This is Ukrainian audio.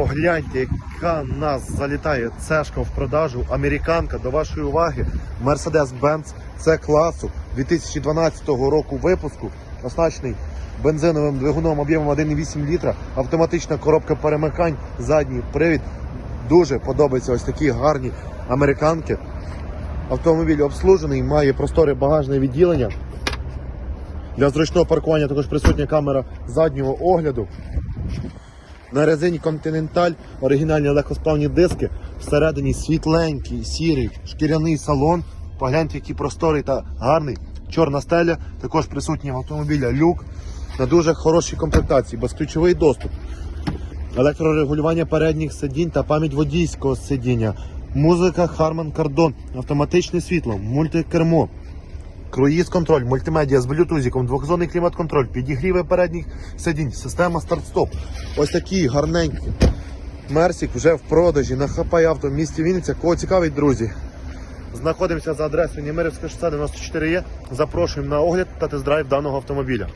Погляньте, яка нас залітає цешка в продажу. Американка до вашої уваги. Mercedes-Benz C класу 2012 року випуску, оснащений бензиновим двигуном об'ємом 1,8 літра, автоматична коробка перемикань, задній привід. Дуже подобаються ось такі гарні американки. Автомобіль обслужений, має просторе багажне відділення. Для зручного паркування також присутня камера заднього огляду. На резині Continental оригінальні легкосплавні диски. Всередині світленький, сірий, шкіряний салон. Погляньте, який просторий та гарний. Чорна стеля, також присутній в автомобіля люк на дуже хорошій комплектації, безключовий доступ. Електрорегулювання передніх сидінь та пам'ять водійського сидіння. Музика Harman Kardon, автоматичне світло, мультикермо. Круїз контроль, мультимедіа з блютузиком, двохзонний клімат-контроль, підігріви передніх сидінь, система старт-стоп. Ось такі гарненькі. Мерсік вже в продажі на хапай авто в місті Вінниця. Кого цікавить, друзі. Знаходимося за адресою Німирівська 694 є. Запрошуємо на огляд та тест-драйв даного автомобіля.